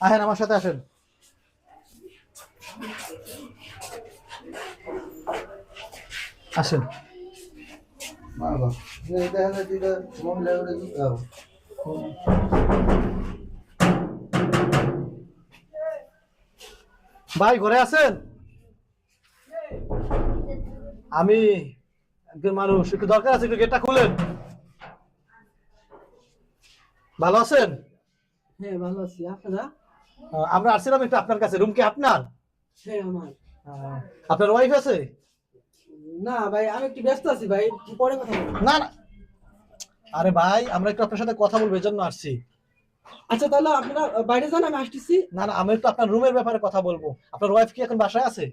আসেন আমার সাথে আসেন। আসেন। ভাই ঘরে আছেন? আমি একজন মানুষ একটু দরকার আছে একটু গেটটা খুলেন। ভালো আছেন? হ্যাঁ ভালো আছি। আপনারা? আমরা আসছিলাম একটু আপনার কাছে। রুম কি আপনার? হ্যাঁ আমার। আপনার ওয়াইফ আছে? না ভাই আমি একটু ব্যস্ত আছি ভাই পরে কথা না না। আরে ভাই আমরা একটু আপনার সাথে কথা বলব এজন্য আসছি। আচ্ছা তাহলে আপনারা বাইরে যান আমি আসতেছি। না না আমি একটু আপনার রুমের ব্যাপারে কথা বলব। আপনার ওয়াইফ কি এখন বাসায় আছে?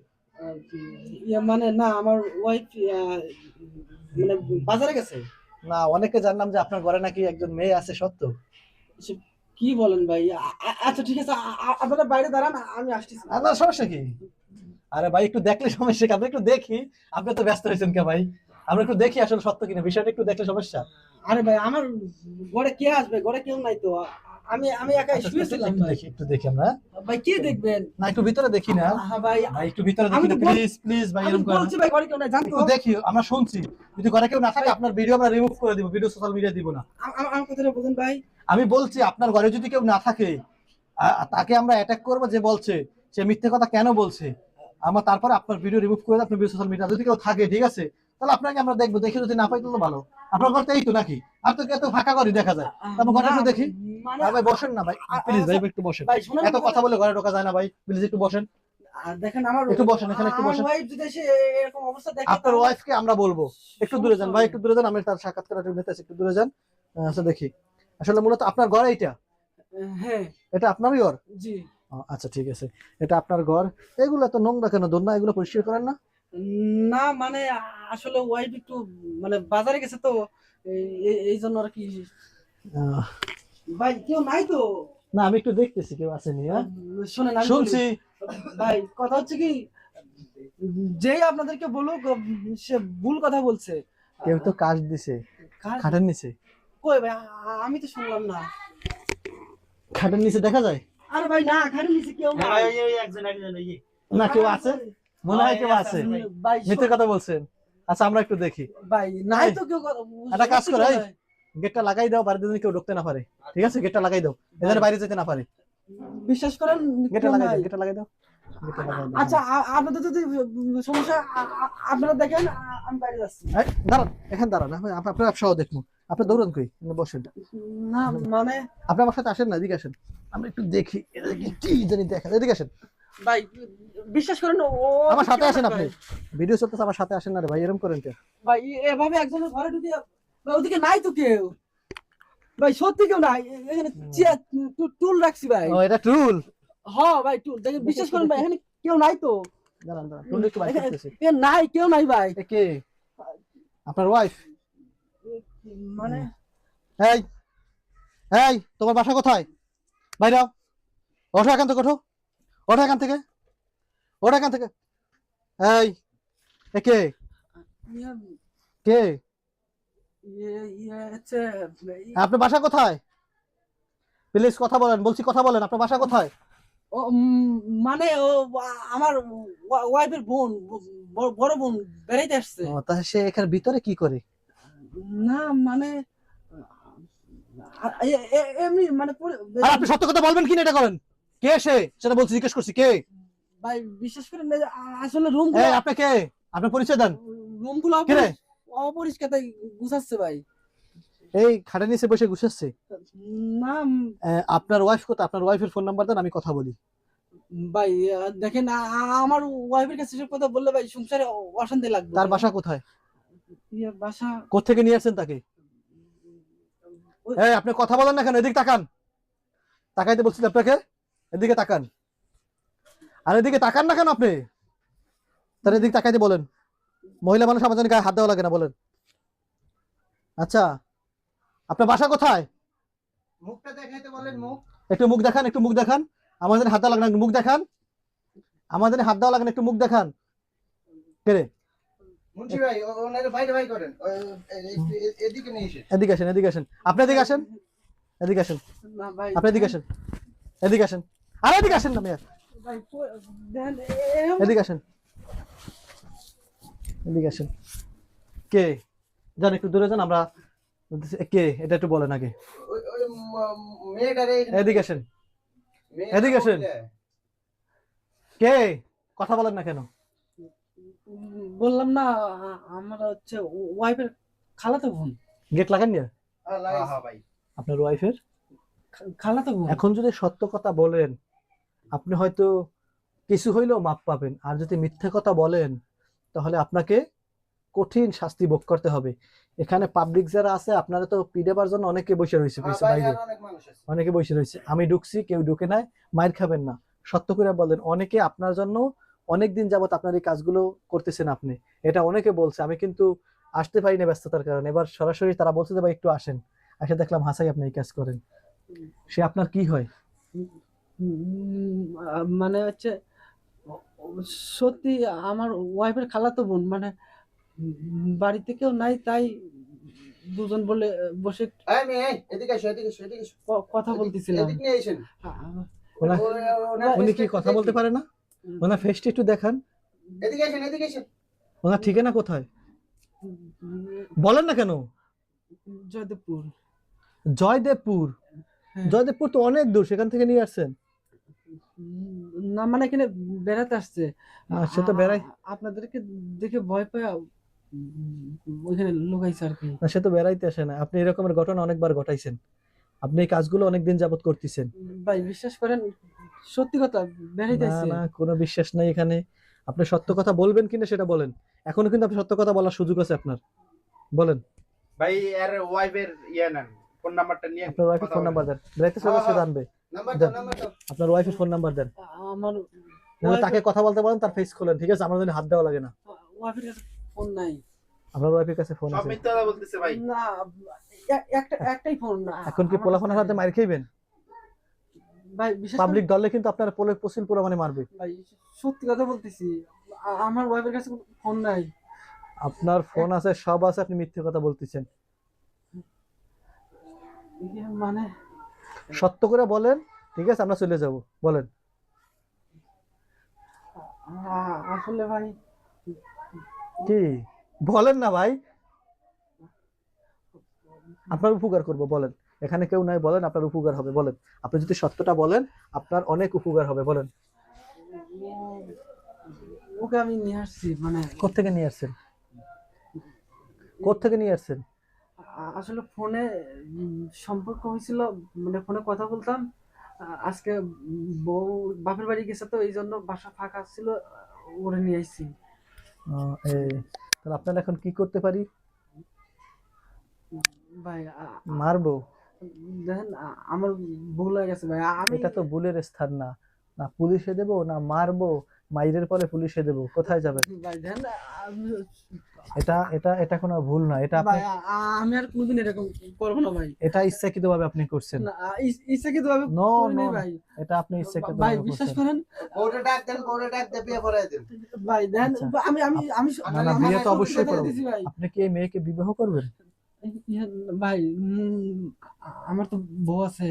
মানে না আমার ওয়াইফ মানে বাজারে গেছে। না অনেকে জানলাম যে আপনার ঘরে নাকি একজন মেয়ে আছে সত্য? কি বলেন ভাই? আচ্ছা ঠিক আছে আপনারা বাইরে দাঁড়ান আমি আসতেছি। আপনার না সমস্যা কি? আরে ভাই একটু দেখলে সমস্যা কি? আপনি একটু দেখি। আপনি তো ব্যস্ত হয়েছেন কে ভাই? আমরা একটু দেখি আসলে সত্য কিনা বিষয়টা একটু দেখলে সমস্যা। আরে ভাই আমার ঘরে কে আসবে? ঘরে কেউ নাই তো। আমি আমি একাই আচ্ছা, শুয়েছিলাম ভাই। দেখি একটু দেখি আমরা। ভাই কে দেখবেন না একটু ভিতরে দেখি না। ভাই একটু ভিতরে দেখি না প্লিজ প্লিজ ভাই এরকম করেন বলছি ভাই ঘরে কেউ নাই জানতো দেখি আমরা শুনছি। যদি ঘরে কেউ না থাকে আপনার ভিডিও আমরা রিমুভ করে দিব ভিডিও সোশ্যাল মিডিয়া দিব না। আমার কথাটা বলুন ভাই। আমি বলছি আপনার ঘরে যদি কেউ না থাকে তাকে আমরা অ্যাটাক করব যে বলছে সে মিথ্যে কথা কেন বলছে? আমার তারপরে আপনার ভিডিও রিমুভ করে আপনার ভিডিও সোশ্যাল মিডিয়া যদি কেউ থাকে ঠিক আছে? তাহলে আপনাকে আমরা দেখব দেখে যদি না পাই তাহলে ভালো। আপনার ঘর তো এই তো নাকি? আর তো এত ফাঁকা ঘরই দেখা যায়। তারপর ঘরে একটু দেখি। মানে ভাই বসেন না ভাই। প্লিজ ভাই একটু বসেন। এত কথা বলে ঘরে ঢোকা যায় না ভাই। প্লিজ একটু বসেন। দেখেন আমার একটু বসেন, এখানে একটু বসেন। wife যদি এসে এরকম অবস্থা দেখে আপনার ওয়াইফকে আমরা বলব। একটু দূরে যান ভাই একটু দূরে যান। আমি তার সাক্ষাৎকার একটু নিতে আছি, একটু দূরে যান। আচ্ছা দেখি। আসলে মূলত আপনার ঘর এইটা? হ্যাঁ। এটা আপনারই ঘর? জি। আচ্ছা ঠিক আছে। এটা আপনার ঘর। এগুলো তো নোংরা কেন? দোলনা এগুলো পরিষ্কার করেন না? না মানে আসলে ওয়াইফ একটু মানে বাজারে গেছে তো এই- জন্য আর কি। ভাই কেউ নাই তো? না আমি একটু দেখতেছি কেউ আসেনি হ্যাঁ? শোনেন আমি শুনছি। ভাই কথা হচ্ছে কি যেই আপনাদেরকে বলুক সে ভুল কথা বলছে। কেউ তো কাজ দিছে খাটের নিচে। কই ভাই আমি তো শুনলাম না। খাটের নিচে দেখা যায়? আরে ভাই না খালি নিচে কেউ নাই। না কেউ আছে? মনে হয় কেউ আছে। মিথ্যে কথা বলছেন। আচ্ছা আমরা একটু দেখি। ভাই নাই তো কেউ একটা কাজ করো। গেটটা লাগাই দাও যেন কেউ ঢুকতে না পারে। ঠিক আছে গেটটা লাগাই দাও। এখানে বাইরে যেতে না পারে। বিশ্বাস করেন গেটটা লাগাই দাও গেটটা লাগাই দাও। আচ্ছা আপনাদের যদি সমস্যা আ- আ- আপনারা দেখেন আমি বাইরে যাচ্ছি। দাঁড়ান এখানে দাঁড়ান আপনার দেখব। আপনি দৌড়ান কই? বসেন। না মানে আপনি আমার সাথে আসেন না এদিকে আসেন। আমরা একটু দেখি এদিকে এদিকে আসেন। ভাই বিশ্বাস করেন ও আমার সাথে আসেন আপনি। ভিডিও চলতেছে আমার সাথে আসেন না রে ভাই এরকম করেন কেন? ভাই এভাবে একজনের ঘরে ঢুকে ভাই, ওদিকে নাই তো কেউ। ভাই সত্যি কেউ নাই। এখানে টুল রাখছি ভাই। ও এটা টুল? হ ভাই টুল। দেখেন বিশ্বাস করেন ভাই এখানে কেউ নাই তো। দাঁড়ান দাঁড়ান টুল একটু বাইরে করতেছি। এ নাই কেউ নাই ভাই। কে? আপনার ওয়াইফ মানে এই এই তোমার বাসা কোথায়? বাইরে। ওঠো এখান থেকে ওঠো। ওঠো এখান থেকে। ওটা এখান থেকে। এই কে? কে? আপনার বাসা কোথায়? প্লিজ কথা বলেন বলছি কথা বলেন আপনার বাসা কোথায়? মানে ও আমার ওয়াইফের বোন বড় বোন বেড়াইতে আসছে। তা সে এখানে ভিতরে কি করে? না মানে এমনি মানে আপনি সত্য কথা বলবেন কি না এটা করেন? কে সে? সেটা বলছি জিজ্ঞেস করছি কে? ভাই বিশ্বাস করেন না আসলে রুম এই আপনি কে? আপনার পরিচয় দেন। রুমগুলো অপরিষ্কার তাই গুছাচ্ছে ভাই। এই খাটের নিচে বসে গুছাচ্ছে? না আপনার ওয়াইফ কোথায়? আপনার ওয়াইফের ফোন নাম্বার দেন আমি কথা বলি। ভাই দেখেন আমার ওয়াইফের কাছে এসব কথা বললে ভাই সংসারে অশান্তি লাগবে। তার বাসা কোথায়? ইয়ে, বাসা কোথেকে নিয়ে আসছেন তাকে? এই আপনি কথা বলেন না কেন? এদিকে তাকান। তাকাইতে বলছি আপনাকে। এদিকে তাকান। আর এদিকে তাকান না কেন আপনি? তার এদিকে তাকাইতে বলেন। মহিলা মানুষ আমাদের গায়ে হাত দেওয়া লাগে না বলেন। আচ্ছা আপনার বাসা কোথায়? মুখটা দেখাইতে বলেন মুখ। একটু মুখ দেখান একটু মুখ দেখান। আমাদের হাত দেওয়া লাগে না একটু মুখ দেখান। আমাদের হাত দেওয়া লাগে না একটু মুখ দেখান। কে রে? মুন্সি ভাই ও- ওনারে বাইরে ভাই করেন। ও- এ- এ- এ- এদিকে নিয়ে এসে। এদিকে আসেন এদিকে আসেন। আপনি এদিকে আসেন? এদিকে আসেন আপনি এদিকে আসেন। এদিকে আসেন। আর এদিকে আসেন না মেয়ে। ভাই কো- দেখেন এরকম এদিকে আসেন। এদিকে আসেন। কে? যান একটু দূরে যান আমরা কে? এটা একটু বলেন আগে। এদিকে আসেন। এদিকে আসেন। কে? কথা বলেন না কেন? বললাম না আমরা হচ্ছে ওয়াইফের খালাতো বোন। গেট লাগান হ্যাঁ। ভাই। আপনার ওয়াইফের? খালাতো বোন। এখন যদি সত্য কথা বলেন আপনি হয়তো কিছু হইলেও মাপ পাবেন। আর যদি মিথ্যে কথা বলেন তাহলে আপনাকে কঠিন শাস্তি ভোগ করতে হবে। এখানে পাবলিক যারা আছে আপনারা তো পিডেবার জন্য অনেকে বসে রয়েছে বাইরে অনেক বসে রয়েছে। আমি ঢুকছি কেউ ঢুকে নাই মায়ের খাবেন না। সত্য করে বলেন অনেকে আপনার জন্য অনেক দিন যাবত আপনার এই কাজগুলো করতেছেন আপনি। এটা অনেকে বলছে আমি কিন্তু আসতে পারি না ব্যস্ততার কারণে। এবার সরাসরি তারা বলছে যে ভাই একটু আসেন। এসে দেখলাম হাসাই আপনি এই কাজ করেন। সে আপনার কি হয়? মানে হচ্ছে সত্যি আমার ওয়াইফের খালাতো বোন মানে বাড়িতে কেউ নাই তাই দুজন বলে বসে কথা বলতেছিলাম। ও- ওনার উনি কি কথা বলতে পারে না? ওনার ফেসটা একটু দেখান। ওনার ঠিকানা কোথায়? বলেন না কেন? জয়দেবপুর। জয়দেবপুর। হ্যাঁ। জয়দেবপুর তো অনেক দূর সেখান থেকে নিয়ে আসছেন। না মানে এখানে বেড়াতে আসছে। সে তো বেড়াই আপনাদেরকে দেখে ভয় পায় ওইখানে লুকাইছে আর কি। না সে তো বেড়াইতে আসে না। আপনি এরকমের ঘটনা অনেকবার ঘটাইছেন। আপনি এই কাজগুলো অনেকদিন যাবত করতেছেন। ভাই বিশ্বাস করেন সত্যি কথা বেড়াইতে না আসছে। না কোনো বিশ্বাস নাই এখানে। আপনি সত্য কথা বলবেন কিনা সেটা বলেন। এখনও কিন্তু আপনি সত্য কথা বলার সুযোগ আছে আপনার। বলেন। ভাই এর ওয়াইফের ইয়ে নেন। ফোন নাম্বারটা নিয়ে আপনার ওয়াইফের কথা ফোন বলেন। নাম্বার দেন। বেড়াইতে চলে সে জানবে। আপনার ওয়াইফের ফোন নাম্বার দেন। আমার তাকে কথা বলতে বলেন তার ফেস খোলেন ঠিক আছে? আমার জন্য হাত দেওয়া লাগে না। ওয়াইফের কাছে ফোন নাই। আপনার ওয়াইফের কাছে ফোন সব আছে। মিথ্যা কথা বলতেছে ভাই। না একটা একটাই ফোন না। এখন কি পোলাফোনের হাতে মার খাইবেন ভাই বিশেষ পাবলিক দলে কিন্তু আপনার পোলে পসিল পুরো মানে মারবে। ভাই সত্যি কথা বলতেছি আমার ওয়াইফের কাছে ফোন নাই। আপনার ফোন আছে সব আছে আপনি মিথ্যে কথা বলতেছেন। ইয়ে মানে সত্য করে বলেন ঠিক আছে আমরা চলে যাব বলেন। আসলে ভাই কি? বলেন না ভাই। আপনার উপকার করব বলেন। এখানে কেউ নাই বলেন আপনার উপকার হবে বলেন। আপনি যদি সত্যটা বলেন আপনার অনেক উপকার হবে বলেন। ওকে আমি নিয়ে আসছি মানে কোত্থেকে নিয়ে আসছেন? কোত্থেকে নিয়ে আসছেন? আসলে ফোনে সম্পর্ক হয়েছিল মানে ফোনে কথা বলতাম। আজকে বউ বাপের বাড়ি গেছে তো এই জন্য বাসা ফাঁকা ছিল ওরে নিয়ে আসছি তাহলে আপনার এখন কি করতে পারি? ভাই মারবো? দেখেন আমার ভুল হয়ে গেছে ভাই। আমি এটা তো ভুলের স্থান না। না পুলিশে দেবো না মারবো মাইরের পরে পুলিশে দেবো কোথায় যাবেন ভাই দেখেন আমি- এটা এটা এটা কোনো ভুল না এটা আপনি আমি আর কোনোদিন এরকম করব না ভাই এটা ইচ্ছাকৃত ভাবে আপনি করছেন না আ- ইস- ইচ্ছাকৃত নো নো ভাই এটা আপনি ইচ্ছাকৃত ভাই বিশ্বাস করেন বউটা ডাক দেন, বউটা ডাক দিয়ে বিয়ে পড়ায় দেন। আচ্ছা। ভাই দেখেন আমি আমি আমি না, না, বিয়ে তো অবশ্যই করব। আপনি কি এই মেয়েকে বিবাহ করবেন ইয়ে, ভাই আমার তো বউ আছে।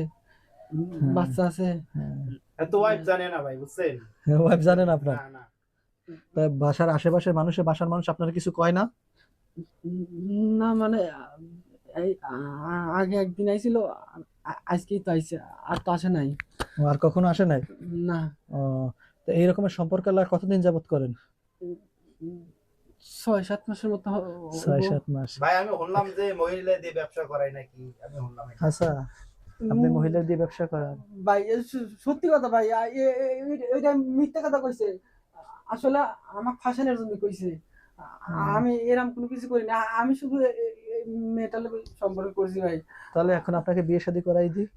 বাচ্চা আছে? এত ওয়াইফ জানে না ভাই বুঝছেন? ওয়াইফ জানেন আপনার? না না। বাসার আশেপাশের মানুষের বাসার মানুষ আপনার কিছু কয় না? না মানে আগে একদিন আইছিল আজকেই তো আইছে আর তো আসে নাই। আর কখনো আসে নাই? না। তো এই রকমের সম্পর্ক আর কতদিন যাবত করেন? ছয় সাত মাসের মতো ছয় সাত মাস। ভাই আমি শুনলাম যে মহিলা দিয়ে ব্যবসা করাই নাকি? আমি শুনলাম আচ্ছা। আপনি মহিলা দিয়ে ব্যবসা করেন। ভাই সত্যি কথা ভাই এটা মিথ্যা কথা কইছে। আসলে আমার ফাঁসানোর জন্য কইছে। আমি এরকম কোনো কিছু করি না আমি শুধু মেয়েটার সম্পর্ক করছি ভাই। তাহলে এখন আপনাকে বিয়ে শাদী করাই দিই?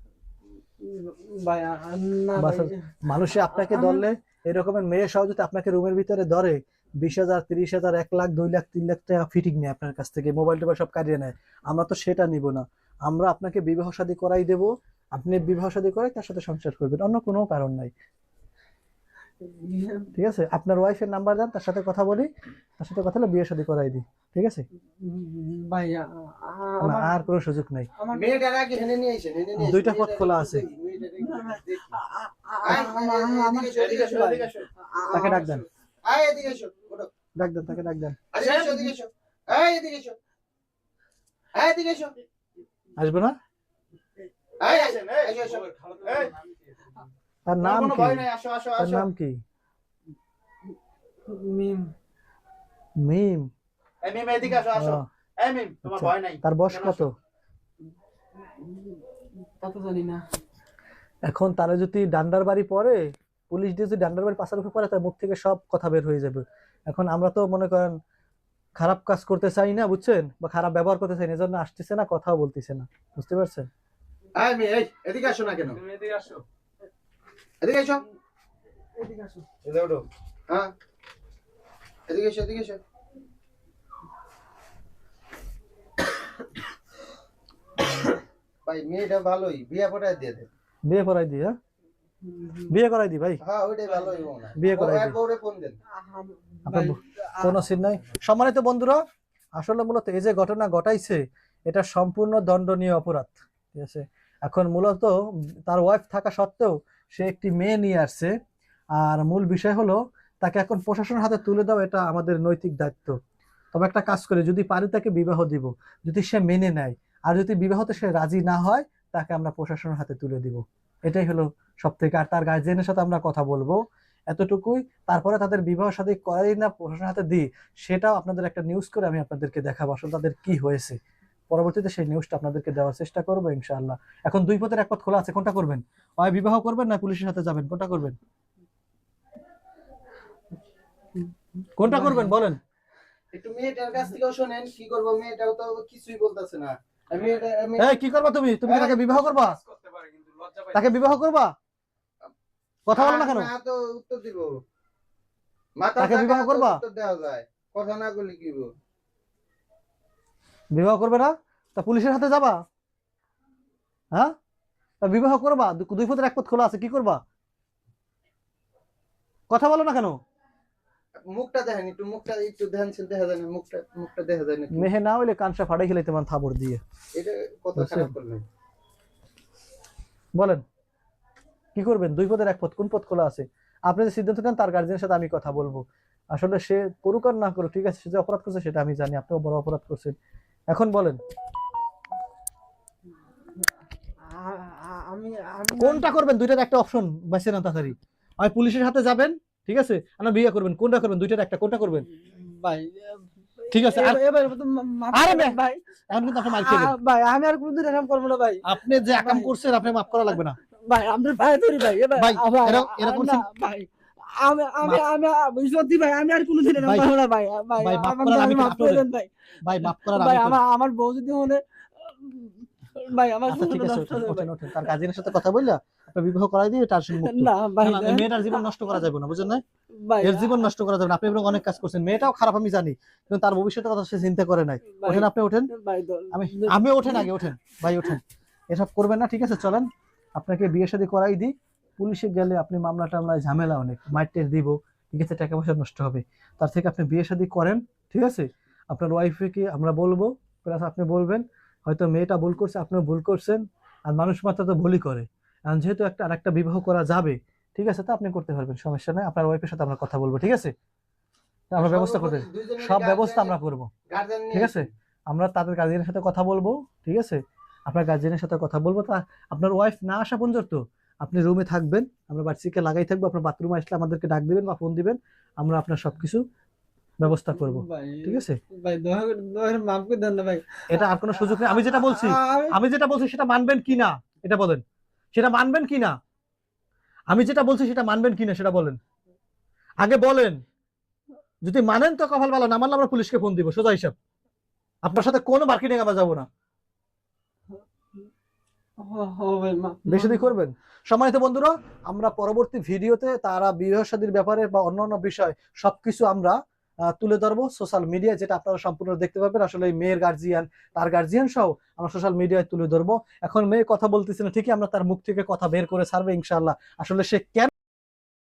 মানুষে আপনাকে ধরলে এরকমের মেয়ে সহ যদি আপনাকে রুমের ভিতরে ধরে বিশ হাজার তিরিশ হাজার এক লাখ দুই লাখ তিন লাখ টাকা ফিটিং নেয় আপনার কাছ থেকে মোবাইল টোবাইল সব কাটিয়ে নেয়। আমরা তো সেটা নিব না। আমরা আপনাকে বিবাহ শাদী করাই দেব। আপনি বিবাহ শাদী করে তার সাথে সংসার করবেন অন্য কোনো কারণ নাই। ঠিক আছে? আপনার ওয়াইফের নাম্বার দেন তার সাথে কথা বলি তার সাথে কথা হলে বিয়ে শাদী করাই দিই। ঠিক আছে? না, আর কোনো সুযোগ নাই। দুইটা পথ খোলা আছে। তাকে ডাক দেন। ডাক দেন তাকে ডাক দেন। আসবে না তার নাম কি ভয় নাই, আসো, আসো, তার। নাম কি মিম মিম মিম, এদিকে আসো, আসো। এই, মিম, তোমার আচ্ছা। ভয় নাই। তার বয়স কত তা তো জানি না এখন তারা যদি ডান্ডার বাড়ি পরে পুলিশ দিয়ে যদি ডান্ডার বাড়ি পাশার উপরে পরে তার মুখ থেকে সব কথা বের হয়ে যাবে এখন আমরা তো মনে করেন খারাপ কাজ করতে চাই না বুঝছেন বা খারাপ ব্যবহার করতে চাই না এজন্য আসতেছে না কথাও বলতেছে না বুঝতে পারছেন আয়, মিম, এই, এদিকে আসো না কেন? এদিকে এসো। এদিকে আসো এদিকে ওঠো। হ্যাঁ। এদিকে এসো, এদিকে এসো। ভাই মেয়েটা ভালোই বিয়ে পটায় দিয়ে দেন বিয়ে করাই দিয়ে হ্যাঁ বিয়ে করাই দিই ভাই? হ্যাঁ বিয়ে করাই ও, দিই। ফোন দেন। আপনার ব- কোনো সিন নাই? সম্মানিত বন্ধুরা আসলে মূলত এই যে ঘটনা ঘটাইছে এটা সম্পূর্ণ দণ্ডনীয় অপরাধ ঠিক আছে? এখন মূলত তার ওয়াইফ থাকা সত্ত্বেও সে একটি মেয়ে নিয়ে আসছে আর মূল বিষয় হলো তাকে এখন প্রশাসনের হাতে তুলে দাও এটা আমাদের নৈতিক দায়িত্ব। তবে একটা কাজ করে যদি পারি তাকে বিবাহ দিব যদি সে মেনে নেয় আর যদি বিবাহতে সে রাজি না হয় তাকে আমরা প্রশাসনের হাতে তুলে দিব। এটাই হলো সব থেকে আর তার গার্জিয়ানের সাথে আমরা কথা বলব এতটুকুই। তারপরে তাদের বিবাহ সাথে করাই না প্রশাসনের হাতে দিই সেটাও আপনাদের একটা নিউজ করে আমি আপনাদেরকে দেখাবো আসলে তাদের কি হয়েছে। পরবর্তীতে সেই নিউজটা আপনাদেরকে দেওয়ার চেষ্টা করব ইনশাআল্লাহ। এখন দুই পথের এক পথ খোলা আছে কোনটা করবেন? হয় বিবাহ করবেন না পুলিশের সাথে যাবেন কোনটা করবেন? কোনটা করবেন বলেন। একটু মেয়েটার কাছ থেকেও শোনেন কি করব মেয়েটাও তো কিছুই বলতেছে না। আর মেয়েটা আমি এই কি করবা তুমি? তুমি তাকে বিবাহ করবা? তাকে বিবাহ করবা? কথা বলো না কেন? তো উত্তর দিব। তাকে বিবাহ করবা? দেওয়া যায়। কথা না করলে কি বিবাহ করবে না? তা পুলিশের হাতে যাবা? হ্যাঁ? তা বিবাহ করবা? দুই পথের এক পথ খোলা আছে কি করবা? কথা বলো না কেন? মুখটা দেখেন একটু মুখটা একটু ধ্যান ছিল দেখা যায় না মুখটা মুখটা দেখা যায় না মেহে না হইলে কানসা ফাড়াই খেলাইতে মান থাবর দিয়ে। এটা কত খারাপ করলেন। বলেন। কি করবেন? দুই পথের এক পথ কোন পথ খোলা আছে? আপনি যে সিদ্ধান্ত নেন, তার গার্জেনের সাথে আমি কথা বলব। আসলে সে করুক আর না করুক, ঠিক আছে, সে যে অপরাধ করছে, সেটা আমি জানি, আপনিও বড় অপরাধ করছেন। এখন বলেন। আমি আমি কোনটা করবেন? দুইটার একটা অপশন বেছে না তাড়াতাড়ি। হয় পুলিশের হাতে যাবেন, ঠিক আছে? না বিয়ে করবেন, কোনটা করবেন? দুইটার একটা, কোনটা করবেন? ভাই ঠিক আছে আর ভাই। এখন কিন্তু আপনি মার খেলেন ভাই আমি আর কোনদিন এরকম করব না ভাই। আপনি যে একাম করছেন আপনি মাফ করা লাগবে না। ভাই আপনার ভাই ধরি ভাই ভাই, এরকম- আ- এরকম না, ভাই। আমি আমি আমি আমি সত্যি ভাই আমি আর কোনোদিন এরকম ভাই, করব না ভাই ভাই ভাই, মাফ করার আমি আমি মাফ করে দেন ভাই। ভাই মাফ করার ভাই আমার আমার বউ যদি মনে ভাই আমার আচ্ছা ঠিক আছে ওঠেন ওঠেন তার গার্জেনের সাথে কথা বললা? আপনি বিবাহ করাই দিয়ে টেনশন মুক্ত। না ভাই মেয়েটার জীবন নষ্ট করা যাবে না বুঝছেন না এর জীবন নষ্ট করা যাবে না। আপনি এরকম অনেক কাজ করছেন। মেয়েটাও খারাপ আমি জানি। কিন্তু তার ভবিষ্যতের কথা সে চিন্তা করে নাই। ওঠেন আপনি ওঠেন। আমি আমি ওঠেন আগে ওঠেন। ভাই ওঠেন। এসব করবেন না ঠিক আছে? চলেন। আপনাকে বিয়ে শাদী করাই দিই। পুলিশে গেলে আপনি মামলা টামলায় ঝামেলা অনেক। মাইটের দিব। ঠিক আছে? টাকা পয়সা নষ্ট হবে। তার থেকে আপনি বিয়ে শাদী করেন ঠিক আছে? আপনার ওয়াইফকে আমরা বলব প্লাস আপনি বলবেন হয়তো মেয়েটা ভুল করছে আপনিও ভুল করছেন আর মানুষ মাত্র তো ভুলই করে। যেহেতু একটা আরেকটা বিবাহ করা যাবে ঠিক আছে তা আপনি করতে পারবেন সমস্যা নেই আপনার ওয়াইফের সাথে আমরা কথা বলব ঠিক আছে আমরা ব্যবস্থা করতে সব ব্যবস্থা আমরা করব ঠিক আছে আমরা তাদের গার্জিয়ানের সাথে কথা বলব ঠিক আছে আপনার গার্জিয়ানের সাথে কথা বলব তা আপনার ওয়াইফ না আসা পর্যন্ত আপনি রুমে থাকবেন আমরা বাচ্চিকে লাগাই থাকব আপনার বাথরুমে আসলে আমাদেরকে ডাক দিবেন বা ফোন দিবেন আমরা আপনার সবকিছু ব্যবস্থা করব ঠিক আছে ভাই দয়া করে মাফ করে দেন না ভাই এটা আর কোনো সুযোগ নেই আমি যেটা বলছি আমি- আমি যেটা বলছি সেটা মানবেন কি না এটা বলেন সেটা মানবেন কি না? আমি যেটা বলছি সেটা মানবেন কি না সেটা বলেন। আগে বলেন। যদি মানেন তো কপাল ভালো না মানলে আমরা পুলিশকে ফোন দিব সোজা হিসাব। আপনার সাথে কোনো মার্কেটিং আমরা যাব না। বেশি করবেন? সম্মানিত বন্ধুরা আমরা পরবর্তী ভিডিওতে তারা বিবাহ শাদীর ব্যাপারে বা অন্যান্য বিষয় সবকিছু আমরা তুলে ধরবো সোশ্যাল মিডিয়ায় যেটা আপনারা সম্পূর্ণ দেখতে পাবেন আসলে মেয়ের গার্জিয়ান তার গার্জিয়ান সহ আমরা সোশ্যাল মিডিয়ায় তুলে ধরবো। এখন মেয়ে কথা বলতেছে না ঠিকই, আমরা তার মুখ থেকে কথা বের করে ছাড়বো ইনশাল্লাহ আসলে সে কেন